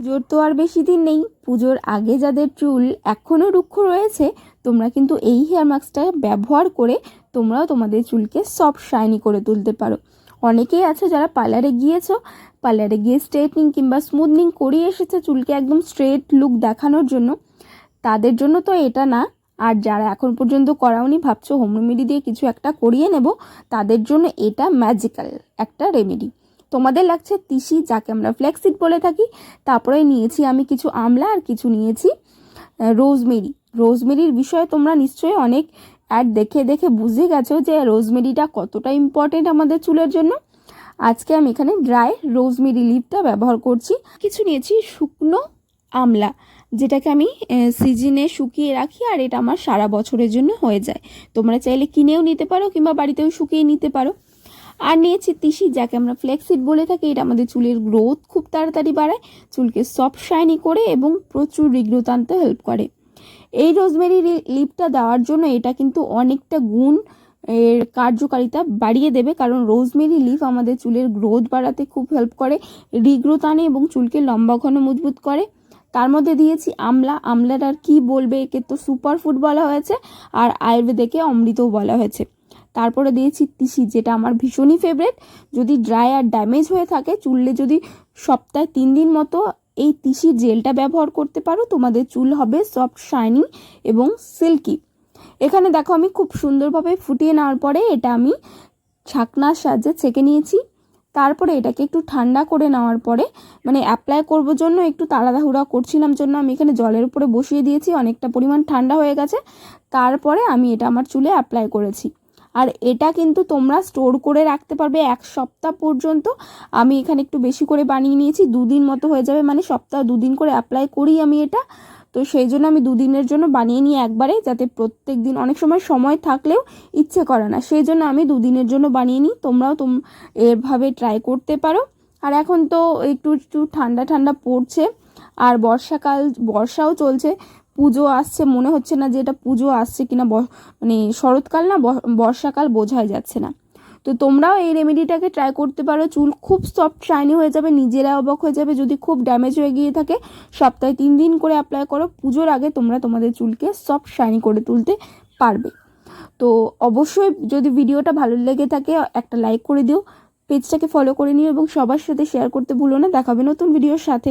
পুজোর তো আর বেশি দিন নেই। পুজোর আগে যাদের চুল এখনও রুক্ষ রয়েছে, তোমরা কিন্তু এই হেয়ার মাস্কটা ব্যবহার করে তোমরাও তোমাদের চুলকে সফট শাইনি করে তুলতে পারো। অনেকেই আছে যারা পার্লারে গিয়েছো পার্লারে গিয়ে স্ট্রেটনিং কিংবা স্মুথনিং করিয়ে এসেছে চুলকে একদম স্ট্রেট লুক দেখানোর জন্য। তাদের জন্য তো এটা না। আর যারা এখন পর্যন্ত করাওনি, ভাবছ হোম রেমেডি দিয়ে কিছু একটা করিয়ে নেব, তাদের জন্য এটা ম্যাজিক্যাল একটা রেমেডি তোমাদের লাগছে তিসি, যাকে আমরা ফ্লেক্সিড বলে থাকি। তারপরে নিয়েছি আমি কিছু আমলা আর কিছু নিয়েছি রোজমেরি। রোজমেরির বিষয়ে তোমরা নিশ্চয়ই অনেক অ্যাড দেখে দেখে বুঝে গেছো যে রোজমেরিটা কতটা ইম্পর্টেন্ট আমাদের চুলের জন্য। আজকে আমি এখানে ড্রাই রোজমেরি লিপটা ব্যবহার করছি। কিছু নিয়েছি শুকনো আমলা, যেটাকে আমি সিজনে শুকিয়ে রাখি আর এটা আমার সারা বছরের জন্য হয়ে যায়। তোমরা চাইলে কিনেও নিতে পারো কিংবা বাড়িতেও শুকিয়ে নিতে পারো। আর নিয়েছি তিসি, যাকে আমরা ফ্লেক্সিড বলে থাকি। এটা আমাদের চুলের গ্রোথ খুব তাড়াতাড়ি বাড়ায়, চুলকে সফট শাইনি করে এবং প্রচুর রিগ্রোথ আনতে হেল্প করে। এই রোজমেরি লিপটা দেওয়ার জন্য এটা কিন্তু অনেকটা গুণ এর কার্যকারিতা বাড়িয়ে দেবে, কারণ রোজমেরি লিফ আমাদের চুলের গ্রোথ বাড়াতে খুব হেল্প করে রিগ্রোথ আনে এবং চুলকে লম্বা ঘন মজবুত করে। তার মধ্যে দিয়েছি আমলা। আমলার আর কি বলবে? একে তো সুপার ফুড বলা হয়েছে, আর আয়ুর্বেদেকে অমৃতও বলা হয়েছে। তারপরে দিয়েছি তিসি, যেটা আমার ভীষণই ফেভারেট যদি ড্রাই আর ড্যামেজ হয়ে থাকে চুললে যদি সপ্তাহে তিন দিন মতো এই তিসির জেলটা ব্যবহার করতে পারো, তোমাদের চুল হবে সফট শাইনিং এবং সিল্কি এখানে দেখো আমি খুব সুন্দরভাবে ফুটিয়ে নেওয়ার পরে এটা আমি ছাকনার সাহায্যে ছেঁকে নিয়েছি। তারপরে এটাকে একটু ঠান্ডা করে নেওয়ার পরে মানে অ্যাপ্লাই করব জন্য একটু তাড়াহুড়া করছিলাম জন্য আমি এখানে জলের উপরে বসিয়ে দিয়েছি, অনেকটা পরিমাণ ঠান্ডা হয়ে গেছে। তারপরে আমি এটা আমার চুলে অ্যাপ্লাই করেছি। আর এটা কিন্তু তোমরা স্টোর করে রাখতে পারবে এক সপ্তাহ পর্যন্ত। আমি এখানে একটু বেশি করে বানিয়ে নিয়েছি, দুদিন মতো হয়ে যাবে মানে সপ্তাহ দুদিন করে অ্যাপ্লাই করি আমি এটা। তো সেই জন্য আমি দুদিনের জন্য বানিয়ে নিই একবারে, যাতে প্রত্যেক দিন অনেক সময় সময় থাকলেও ইচ্ছে করে না। সেই জন্য আমি দুদিনের জন্য বানিয়ে নিই, তোমরাও তোম, এভাবে ট্রাই করতে পারো। আর এখন তো একটু একটু ঠান্ডা ঠান্ডা পড়ছে, আর বর্ষাকাল, বর্ষাও চলছে পুজো আসছে, মনে হচ্ছে না যে এটা পুজো আসছে কিনা মানে শরৎকাল না বর্ষাকাল বোঝাই যাচ্ছে না। তো তোমরাও এই রেমেডিটাকে ট্রাই করতে পারো, চুল খুব সফট শাইনি হয়ে যাবে, নিজেরা অবাক হয়ে যাবে, যদি খুব ড্যামেজ হয়ে গিয়ে থাকে, সপ্তাহে তিন দিন করে অ্যাপ্লাই করো, পুজোর আগে তোমরা তোমাদের চুলকে সফট শাইনি করে তুলতে পারবে। তো অবশ্যই যদি ভিডিওটা ভালো লেগে থাকে, একটা লাইক করে দিও, পেজটাকে ফলো করে নিও এবং সবার সাথে শেয়ার করতে ভুলো না, দেখাবে নতুন ভিডিওর সাথে।